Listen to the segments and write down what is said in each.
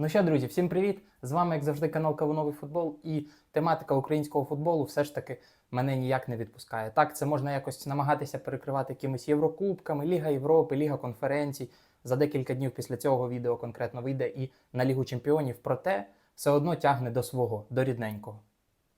Ну що, друзі, всім привіт! З вами, як завжди, канал Кавуновий футбол і тематика українського футболу все ж таки мене ніяк не відпускає. Так, це можна якось намагатися перекривати якимись Єврокубками, Ліга Європи, Ліга конференцій. За декілька днів після цього відео конкретно вийде і на Лігу Чемпіонів. Проте все одно тягне до свого, до рідненького.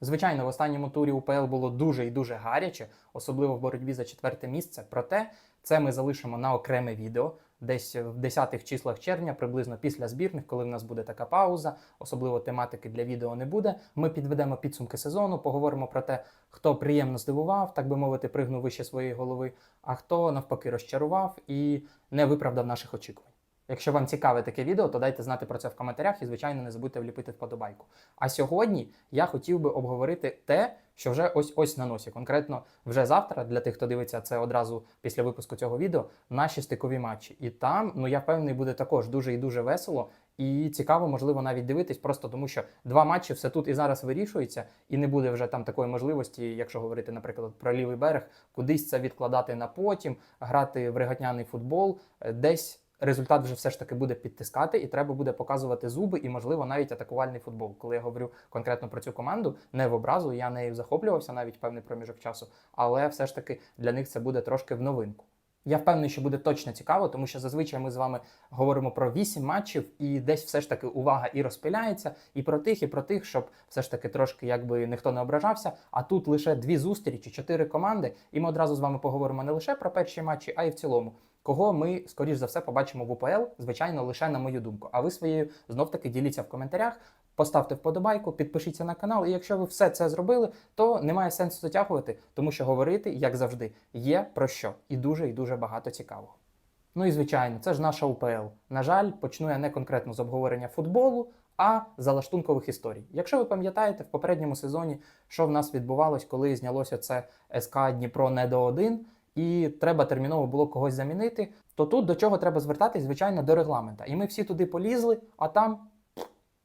Звичайно, в останньому турі УПЛ було дуже і дуже гаряче, особливо в боротьбі за четверте місце. Проте це ми залишимо на окреме відео, десь в 10-х числах червня, приблизно після збірних, коли в нас буде така пауза, особливо тематики для відео не буде. Ми підведемо підсумки сезону, поговоримо про те, хто приємно здивував, так би мовити, пригнув вище своєї голови, а хто навпаки розчарував і не виправдав наших очікувань. Якщо вам цікаве таке відео, то дайте знати про це в коментарях і, звичайно, не забудьте вліпити вподобайку. А сьогодні я хотів би обговорити те, що вже ось ось на носі. Конкретно вже завтра, для тих, хто дивиться це одразу після випуску цього відео, наші стикові матчі. І там, ну я впевнений, буде також дуже і дуже весело. І цікаво, можливо, навіть дивитись, просто тому що два матчі все тут і зараз вирішується, і не буде вже там такої можливості, якщо говорити, наприклад, про лівий берег, кудись це відкладати на потім, грати в регатняний футбол, е, десь результат вже все ж таки буде підтискати, і треба буде показувати зуби, і, можливо, навіть атакувальний футбол. Коли я говорю конкретно про цю команду, не в образу, я нею захоплювався навіть певний проміжок часу, але все ж таки для них це буде трошки в новинку. Я впевнений, що буде точно цікаво, тому що зазвичай ми з вами говоримо про 8 матчів, і десь все ж таки увага і розпиляється, і про тих, і про тих, щоб все ж таки трошки якби ніхто не ображався. А тут лише дві зустрічі, чотири команди, і ми одразу з вами поговоримо не лише про перші матчі, а й в цілому. Кого ми, скоріш за все, побачимо в УПЛ, звичайно, лише на мою думку. А ви своєю знов таки діліться в коментарях, поставте вподобайку, підпишіться на канал. І якщо ви все це зробили, то немає сенсу затягувати, тому що говорити, як завжди, є про що і дуже і дуже багато цікавого. Ну і звичайно, це ж наша УПЛ. На жаль, почну я не конкретно з обговорення футболу, а залаштункових історій. Якщо ви пам'ятаєте, в попередньому сезоні, що в нас відбувалось, коли знялося це СК Дніпро не до 1, і треба терміново було когось замінити, то тут до чого треба звертатись, звичайно, до регламента. І ми всі туди полізли, а там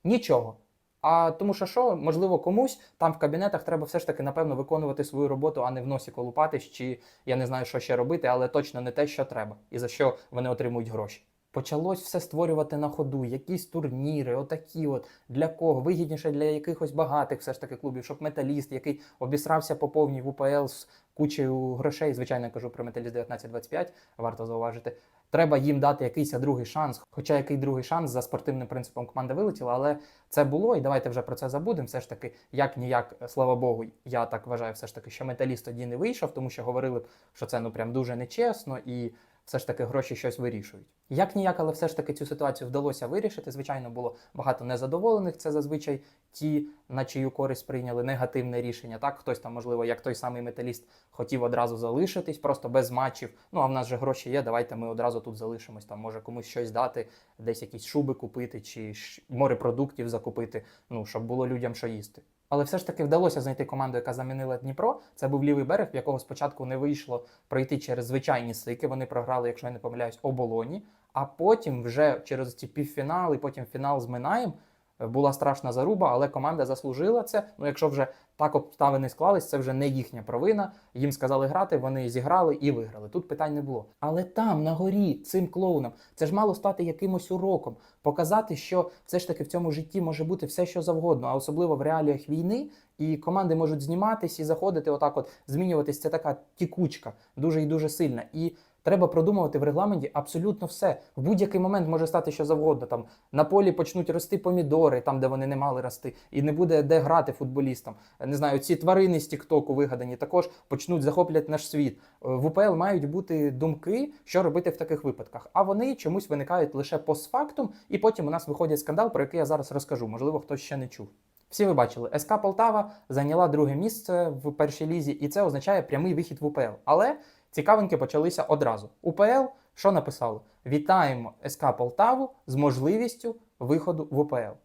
нічого. А тому що що, можливо, комусь там в кабінетах треба все ж таки, напевно, виконувати свою роботу, а не в носі колупатись, чи я не знаю, що ще робити, але точно не те, що треба, і за що вони отримують гроші. Почалось все створювати на ходу, якісь турніри, отакі от для кого вигідніше для якихось багатих все ж таки клубів, щоб металіст, який обісрався по повній в УПЛ з кучею грошей, звичайно, я кажу про металіст 1925, варто зауважити. Треба їм дати якийсь другий шанс. Хоча який другий шанс за спортивним принципом команда вилетіла, але це було, і давайте вже про це забудемо. Все ж таки, як ніяк, слава Богу, я так вважаю, все ж таки, що металіст тоді не вийшов, тому що говорили б, що це ну прям дуже нечесно і все ж таки гроші щось вирішують. Як ніяк, але все ж таки цю ситуацію вдалося вирішити. Звичайно, було багато незадоволених. Це зазвичай ті, на чию користь прийняли негативне рішення. Так, хтось там, можливо, як той самий металіст, хотів одразу залишитись, просто без матчів. Ну а в нас же гроші є. Давайте ми одразу тут залишимось. Там може комусь щось дати, десь якісь шуби купити чи морепродуктів закупити. Ну щоб було людям що їсти. Але все ж таки вдалося знайти команду, яка замінила Дніпро. Це був лівий берег, в якого спочатку не вийшло пройти через звичайні сики. Вони програли, якщо я не помиляюсь, оболоні. А потім вже через ці півфінали, потім фінал з Минаєм була страшна заруба, але команда заслужила це. Ну, якщо вже так обставини склались, це вже не їхня провина. Їм сказали грати, вони зіграли і виграли. Тут питань не було. Але там, на горі, цим клоунам, це ж мало стати якимось уроком, показати, що все ж таки в цьому житті може бути все, що завгодно, а особливо в реаліях війни. І команди можуть зніматись і заходити, отак, от змінюватись. Це така тікучка, дуже і дуже сильна. І Треба продумувати в регламенті абсолютно все. В будь-який момент може стати що завгодно. Там на полі почнуть рости помідори, там де вони не мали рости, і не буде де грати футболістам. Не знаю, ці тварини з Тіктоку вигадані також почнуть захоплять наш світ. В УПЛ мають бути думки, що робити в таких випадках. А вони чомусь виникають лише постфактум, і потім у нас виходить скандал, про який я зараз розкажу. Можливо, хтось ще не чув. Всі ви бачили, СК Полтава зайняла друге місце в першій лізі, і це означає прямий вихід в УПЛ. Але Цікавинки почалися одразу. УПЛ що написало? Вітаємо СК Полтаву з можливістю виходу в УПЛ.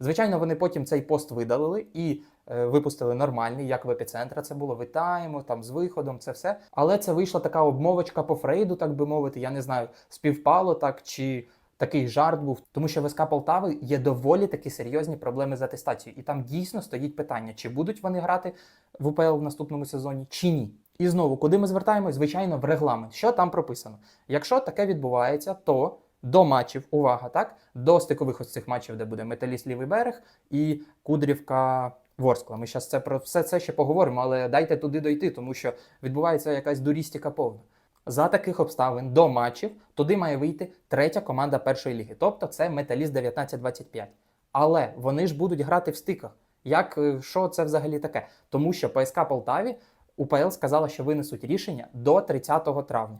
Звичайно, вони потім цей пост видалили і е, випустили нормальний, як в епіцентра це було. Вітаємо там з виходом, це все. Але це вийшла така обмовочка по Фрейду, так би мовити. Я не знаю, співпало так чи. Такий жарт був, тому що в СК Полтави є доволі такі серйозні проблеми з атестацією. І там дійсно стоїть питання, чи будуть вони грати в УПЛ в наступному сезоні, чи ні. І знову, куди ми звертаємось? Звичайно, в регламент. Що там прописано? Якщо таке відбувається, то до матчів, увага, так, до стикових ось цих матчів, де буде Металіст Лівий берег і Кудрівка Ворскла. Ми зараз це про все це ще поговоримо, але дайте туди дойти, тому що відбувається якась дурістика повна. За таких обставин до матчів туди має вийти третя команда першої ліги, тобто це Металіст 1925. Але вони ж будуть грати в стиках. Як е, що це взагалі таке? Тому що ПСК Полтаві УПЛ сказала, що винесуть рішення до 30 травня,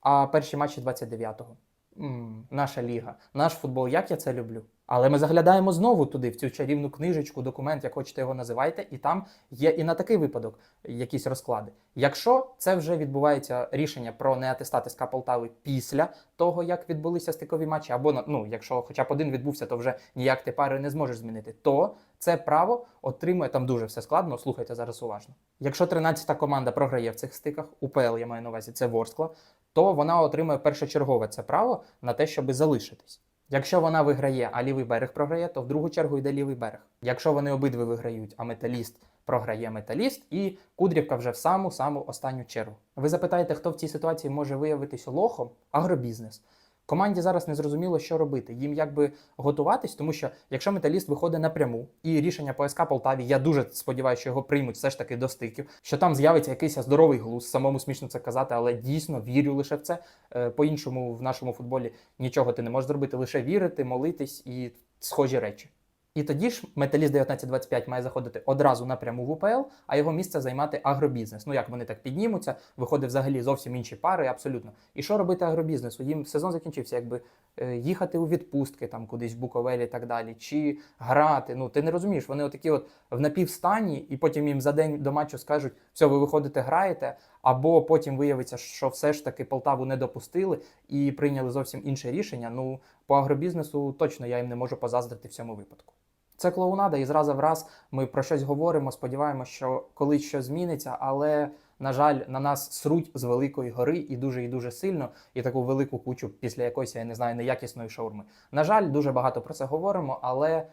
а перші матчі 29-го. М, наша ліга, наш футбол, як я це люблю. Але ми заглядаємо знову туди, в цю чарівну книжечку, документ, як хочете його називайте, і там є і на такий випадок якісь розклади. Якщо це вже відбувається рішення про неатестат СК Полтави після того, як відбулися стикові матчі, або ну, якщо хоча б один відбувся, то вже ніяк ти пари не зможеш змінити, то це право отримує там дуже все складно. Слухайте зараз уважно. Якщо 13-та команда програє в цих стиках, УПЛ я маю на увазі, це Ворскла, то вона отримує першочергове це право на те, щоб залишитись. Якщо вона виграє, а лівий берег програє, то в другу чергу йде лівий берег. Якщо вони обидві виграють, а металіст програє металіст, і Кудрівка вже в саму саму останню чергу. Ви запитаєте, хто в цій ситуації може виявитися лохом? Агробізнес. Команді зараз не зрозуміло, що робити. Їм якби готуватись, тому що якщо металіст виходить напряму, і рішення по СК Полтаві, я дуже сподіваюся, що його приймуть все ж таки до стиків, що там з'явиться якийсь здоровий глуз, самому смішно це казати, але дійсно вірю лише в це. Е, По-іншому в нашому футболі нічого ти не можеш зробити, лише вірити, молитись і схожі речі. І тоді ж металіст 1925 має заходити одразу напряму в УПЛ, а його місце займати агробізнес. Ну як вони так піднімуться, виходить взагалі зовсім інші пари, абсолютно. І що робити агробізнесу? Їм сезон закінчився, якби е, їхати у відпустки там кудись в Буковелі і так далі, чи грати. Ну ти не розумієш, вони отакі от в напівстані, і потім їм за день до матчу скажуть, все, ви виходите, граєте. Або потім виявиться, що все ж таки Полтаву не допустили і прийняли зовсім інше рішення. Ну по агробізнесу точно я їм не можу позаздрити в цьому випадку. Це клоунада, і зразу в раз ми про щось говоримо, сподіваємося, що колись щось зміниться, але, на жаль, на нас сруть з великої гори і дуже і дуже сильно, і таку велику кучу після якоїсь, я не знаю, неякісної шаурми. На жаль, дуже багато про це говоримо, але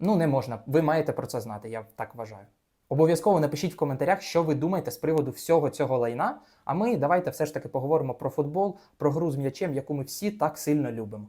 ну не можна. Ви маєте про це знати, я так вважаю. Обов'язково напишіть в коментарях, що ви думаєте з приводу всього цього лайна. А ми давайте все ж таки поговоримо про футбол, про гру з м'ячем, яку ми всі так сильно любимо.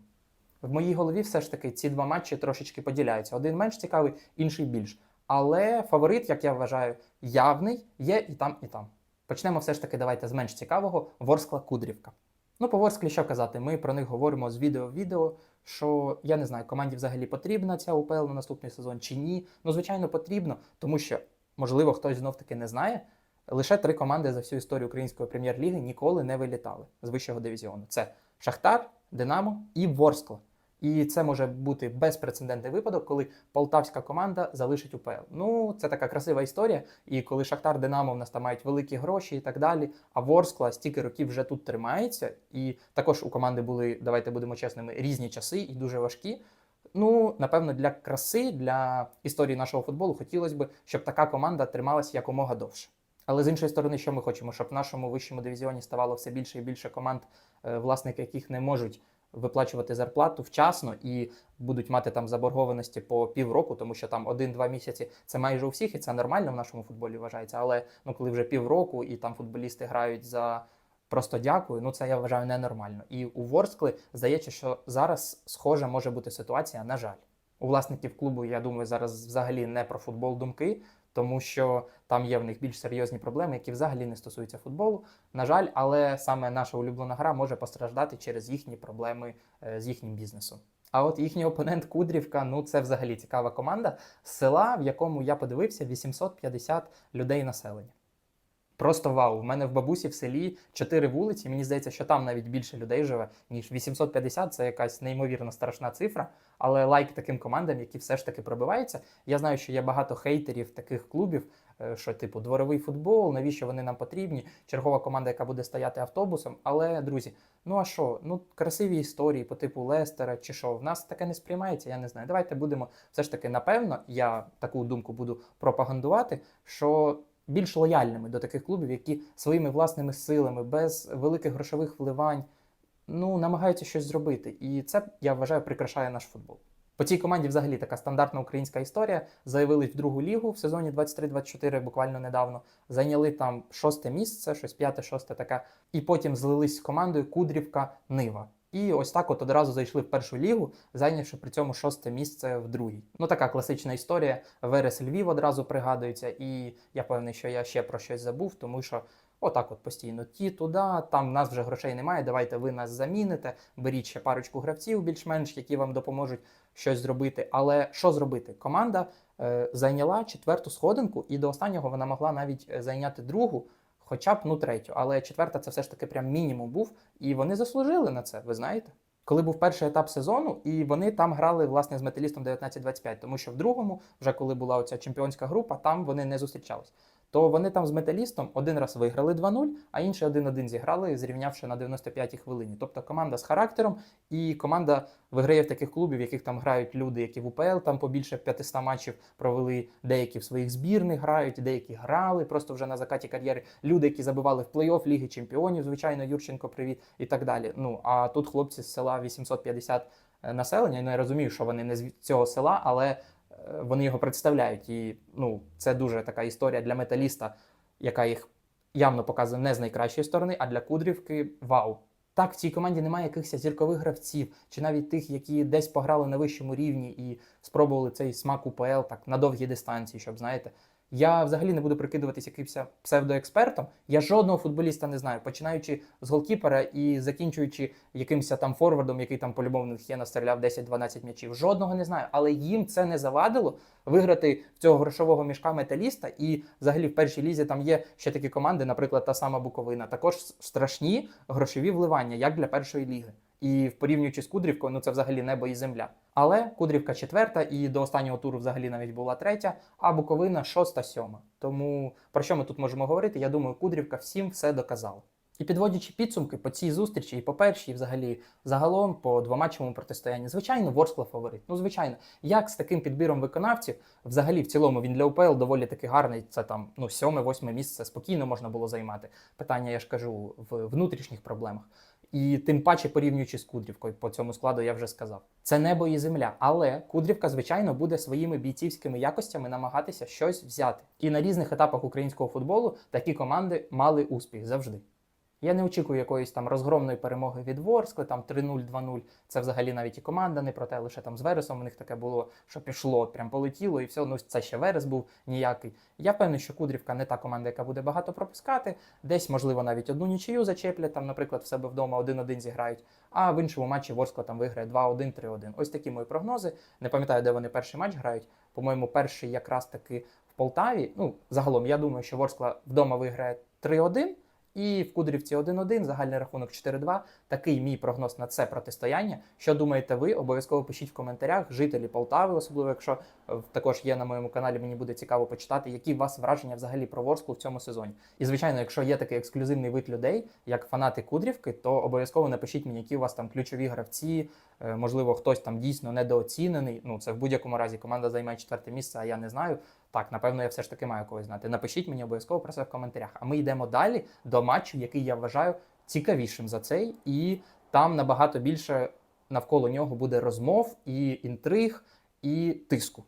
В моїй голові все ж таки ці два матчі трошечки поділяються. Один менш цікавий, інший більш. Але фаворит, як я вважаю, явний є і там, і там. Почнемо все ж таки давайте з менш цікавого Ворскла Кудрівка. Ну, по Ворсклі що казати, ми про них говоримо з відео в відео, що я не знаю, команді взагалі потрібна ця УПЛ на наступний сезон чи ні. Ну, звичайно, потрібно, тому що, можливо, хтось знов таки не знає. Лише три команди за всю історію української прем'єр-ліги ніколи не вилітали з вищого дивізіону. Це Шахтар, Динамо і Ворскла. І це може бути безпрецедентний випадок, коли полтавська команда залишить УПЛ. Ну, це така красива історія. І коли Шахтар Динамо в нас там мають великі гроші і так далі. А Ворскла стільки років вже тут тримається. І також у команди були, давайте будемо чесними, різні часи і дуже важкі. Ну, напевно, для краси, для історії нашого футболу хотілося б, щоб така команда трималася якомога довше. Але з іншої сторони, що ми хочемо, щоб в нашому вищому дивізіоні ставало все більше і більше команд, е, власники яких не можуть виплачувати зарплату вчасно і будуть мати там заборгованості по півроку, тому що там один-два місяці це майже у всіх, і це нормально в нашому футболі вважається. Але ну коли вже півроку і там футболісти грають за просто дякую, ну це я вважаю ненормально. І у Ворскли здається, що зараз схожа може бути ситуація. На жаль, у власників клубу, я думаю, зараз взагалі не про футбол думки. Тому що там є в них більш серйозні проблеми, які взагалі не стосуються футболу. На жаль, але саме наша улюблена гра може постраждати через їхні проблеми е, з їхнім бізнесом. А от їхній опонент Кудрівка, ну це взагалі цікава команда села, в якому я подивився 850 людей населення. Просто вау! У мене в бабусі в селі чотири вулиці. Мені здається, що там навіть більше людей живе, ніж 850. Це якась неймовірно страшна цифра. Але лайк таким командам, які все ж таки пробиваються. Я знаю, що є багато хейтерів таких клубів, е, що типу дворовий футбол, навіщо вони нам потрібні? Чергова команда, яка буде стояти автобусом. Але друзі, ну а що? Ну красиві історії по типу Лестера чи що, в нас таке не сприймається. Я не знаю. Давайте будемо все ж таки, напевно, я таку думку буду пропагандувати, що більш лояльними до таких клубів, які своїми власними силами, без великих грошових вливань, ну намагаються щось зробити. І це я вважаю прикрашає наш футбол. По цій команді взагалі така стандартна українська історія. Заявились в другу лігу в сезоні 23-24, буквально недавно. Зайняли там шосте місце, щось п'яте, шосте таке. І потім злились з командою Кудрівка Нива. І ось так от одразу зайшли в першу лігу, зайнявши при цьому шосте місце в другій. Ну така класична історія. Верес Львів одразу пригадується, і я певний, що я ще про щось забув, тому що отак от постійно ті туди, там в нас вже грошей немає. Давайте ви нас заміните. Беріть ще парочку гравців, більш-менш, які вам допоможуть щось зробити. Але що зробити? Команда е, зайняла четверту сходинку, і до останнього вона могла навіть е, зайняти другу. Хоча б ну третю, але четверта це все ж таки прям мінімум був, і вони заслужили на це, ви знаєте? Коли був перший етап сезону, і вони там грали власне з металістом 19-25, тому що в другому, вже коли була оця чемпіонська група, там вони не зустрічались. То вони там з металістом один раз виграли 2-0, а інший 1-1 зіграли, зрівнявши на 95-й хвилині. Тобто команда з характером, і команда виграє в таких клубів, в яких там грають люди, які в УПЛ там побільше 500 матчів провели, деякі в своїх збірних грають, деякі грали просто вже на закаті кар'єри. Люди, які забивали в плей-офф Ліги Чемпіонів, звичайно, Юрченко, привіт і так далі. Ну а тут хлопці з села 850 населення. Ну я розумію, що вони не з цього села, але е, вони його представляють. І ну, це дуже така історія для металіста, яка їх явно показує не з найкращої сторони, а для Кудрівки вау. Так, в цій команді немає якихось зіркових гравців, чи навіть тих, які десь пограли на вищому рівні і спробували цей смак УПЛ так на довгій дистанції, щоб знаєте. Я взагалі не буду прикидуватись якимось псевдоекспертом. Я жодного футболіста не знаю, починаючи з голкіпера і закінчуючи якимось там форвардом, який там них є, настріляв 10-12 м'ячів. Жодного не знаю. Але їм це не завадило виграти цього грошового мішка металіста. І взагалі в першій лізі там є ще такі команди, наприклад, та сама Буковина. Також страшні грошові вливання, як для першої ліги. І в порівнюючи з Кудрівкою, ну це взагалі небо і земля. Але Кудрівка четверта, і до останнього туру взагалі навіть була третя, а Буковина шоста, сьома. Тому про що ми тут можемо говорити? Я думаю, Кудрівка всім все доказала. І підводячи підсумки по цій зустрічі, і по першій, і взагалі загалом по двоматчевому протистоянні, звичайно, Ворскла фаворит. Ну, звичайно, як з таким підбіром виконавців, взагалі в цілому він для УПЛ доволі таки гарний. Це там ну сьоме-восьме місце спокійно можна було займати. Питання, я ж кажу, в внутрішніх проблемах. І тим паче порівнюючи з Кудрівкою, по цьому складу я вже сказав. Це небо і земля. Але Кудрівка, звичайно, буде своїми бійцівськими якостями намагатися щось взяти. І на різних етапах українського футболу такі команди мали успіх завжди. Я не очікую якоїсь там розгромної перемоги від Ворскли, там 3-0, 2-0. Це взагалі навіть і команда не про те, лише там з Вересом у них таке було, що пішло, прям полетіло, і все. Ну це ще Верес був ніякий. Я впевнений, що Кудрівка не та команда, яка буде багато пропускати. Десь, можливо, навіть одну нічию зачеплять, там, наприклад, в себе вдома 1-1 зіграють, а в іншому матчі Ворскла там виграє 2-1, 3-1. Ось такі мої прогнози. Не пам'ятаю, де вони перший матч грають. По-моєму, перший якраз таки в Полтаві. Ну, загалом, я думаю, що Ворскла вдома виграє 3-1. І в Кудрівці 1-1, загальний рахунок 4-2. Такий мій прогноз на це протистояння. Що думаєте ви? Обов'язково пишіть в коментарях, жителі Полтави, особливо якщо е, також є на моєму каналі, мені буде цікаво почитати, які у вас враження взагалі про Ворсклу в цьому сезоні. І звичайно, якщо є такий ексклюзивний вид людей, як фанати Кудрівки, то обов'язково напишіть мені, які у вас там ключові гравці. Е, Можливо, хтось там дійсно недооцінений. Ну це в будь-якому разі команда займає четверте місце, а я не знаю. Так, напевно, я все ж таки маю когось знати. Напишіть мені обов'язково про це в коментарях. А ми йдемо далі до матчу, який я вважаю цікавішим за цей, і там набагато більше навколо нього буде розмов і інтриг, і тиску.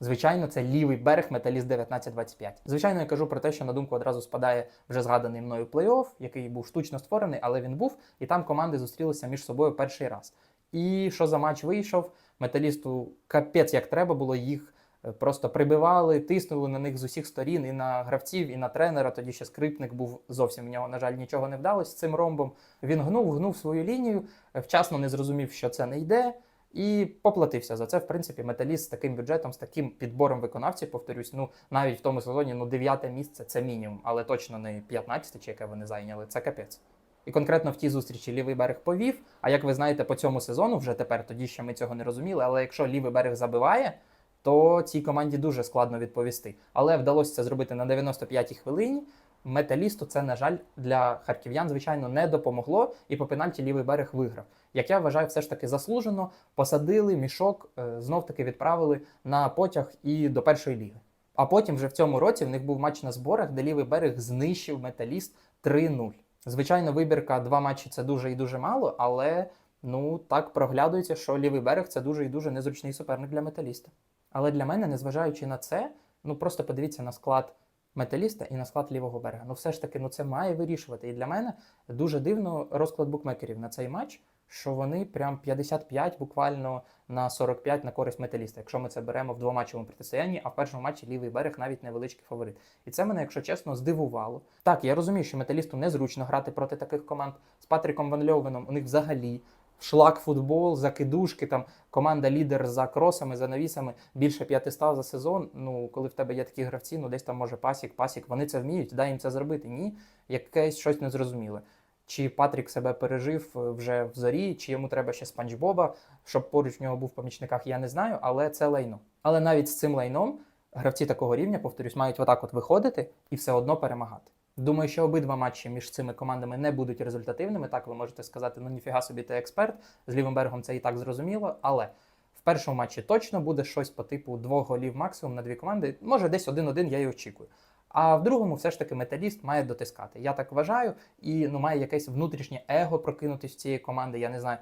Звичайно, це лівий берег Металіст 1925. Звичайно, я кажу про те, що на думку одразу спадає вже згаданий мною плей-офф, який був штучно створений, але він був, і там команди зустрілися між собою перший раз. І що за матч вийшов? Металісту капець як треба було їх просто прибивали, тиснули на них з усіх сторін, і на гравців, і на тренера. Тоді ще скрипник був зовсім в нього, на жаль, нічого не вдалося з цим ромбом. Він гнув, гнув свою лінію, е, вчасно не зрозумів, що це не йде. І поплатився за це. В принципі, металіст з таким бюджетом, з таким підбором виконавців, повторюсь, ну навіть в тому сезоні ну дев'яте місце це мінімум, але точно не 15 чи яке вони зайняли. Це капець. І конкретно в тій зустрічі лівий берег повів. А як ви знаєте, по цьому сезону вже тепер тоді ще ми цього не розуміли. Але якщо лівий берег забиває, то цій команді дуже складно відповісти. Але вдалося це зробити на 95-й хвилині. Металісту це, на жаль, для харків'ян, звичайно, не допомогло, і по пенальті лівий берег виграв. Як я вважаю, все ж таки заслужено посадили мішок, е, знов таки відправили на потяг і до першої ліги. А потім, вже в цьому році, в них був матч на зборах, де лівий берег знищив металіст 3-0. Звичайно, вибірка два матчі це дуже і дуже мало, але ну так проглядується, що лівий берег це дуже і дуже незручний суперник для металіста. Але для мене, незважаючи на це, ну просто подивіться на склад металіста і на склад лівого берега. Ну все ж таки, ну це має вирішувати. І для мене дуже дивно розклад букмекерів на цей матч. що вони прям 55 буквально на 45 на користь металіста, якщо ми це беремо в двоматчевому протистоянні, а в першому матчі лівий берег навіть невеличкий фаворит. І це мене, якщо чесно, здивувало. Так, я розумію, що металісту незручно грати проти таких команд. З Патріком Ван Льовеном у них взагалі шлак футбол, закидушки, там команда лідер за кросами, за навісами, більше 500 за сезон. Ну, коли в тебе є такі гравці, ну десь там може пасік, пасік, вони це вміють, дай їм це зробити. Ні, якесь щось незрозуміле. Чи Патрік себе пережив е, вже в зорі, чи йому треба ще спанч Боба, щоб поруч в нього був в помічниках, я не знаю, але це лайно. Але навіть з цим лайном гравці такого рівня, повторюсь, мають отак от виходити і все одно перемагати. Думаю, що обидва матчі між цими командами не будуть результативними. Так, ви можете сказати, ну ніфіга собі ти експерт. З лівим берегом це і так зрозуміло. Але в першому матчі точно буде щось по типу двох голів максимум на дві команди. Може, десь один-один я і очікую. А в другому все ж таки металіст має дотискати. Я так вважаю, і ну має якесь внутрішнє его прокинутись цієї команди. Я не знаю.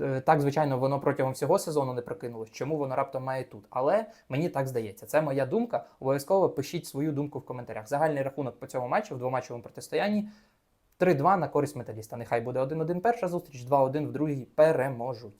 Е, Так, звичайно, воно протягом всього сезону не прокинулось. Чому воно раптом має тут? Але мені так здається. Це моя думка. Обов'язково пишіть свою думку в коментарях. Загальний рахунок по цьому матчу в двоматчевому протистоянні 3-2 на користь металіста. Нехай буде 1-1 перша зустріч, 2-1 в другій переможуть.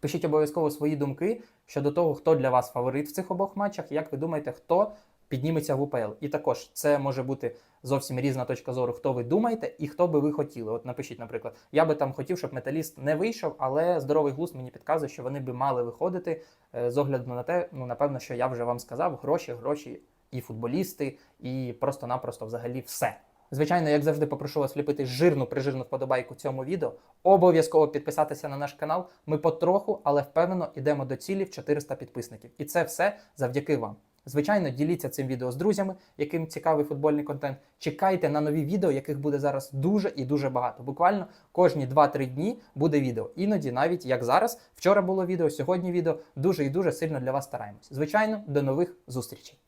Пишіть обов'язково свої думки щодо того, хто для вас фаворит в цих обох матчах, і як ви думаєте, хто підніметься в УПЛ. І також це може бути зовсім різна точка зору, хто ви думаєте і хто би ви хотіли. От напишіть, наприклад, я би там хотів, щоб металіст не вийшов, але здоровий глузд мені підказує, що вони би мали виходити е, з огляду на те, ну напевно, що я вже вам сказав: гроші, гроші, і футболісти, і просто-напросто взагалі все. Звичайно, як завжди, попрошу вас вліпити жирну прижирну вподобайку цьому відео. Обов'язково підписатися на наш канал. Ми потроху, але впевнено йдемо до цілі в 400 підписників. І це все завдяки вам. Звичайно, діліться цим відео з друзями, яким цікавий футбольний контент. Чекайте на нові відео, яких буде зараз дуже і дуже багато. Буквально кожні 2-3 дні буде відео. Іноді, навіть як зараз, вчора було відео, сьогодні відео. Дуже і дуже сильно для вас стараємось. Звичайно, до нових зустрічей.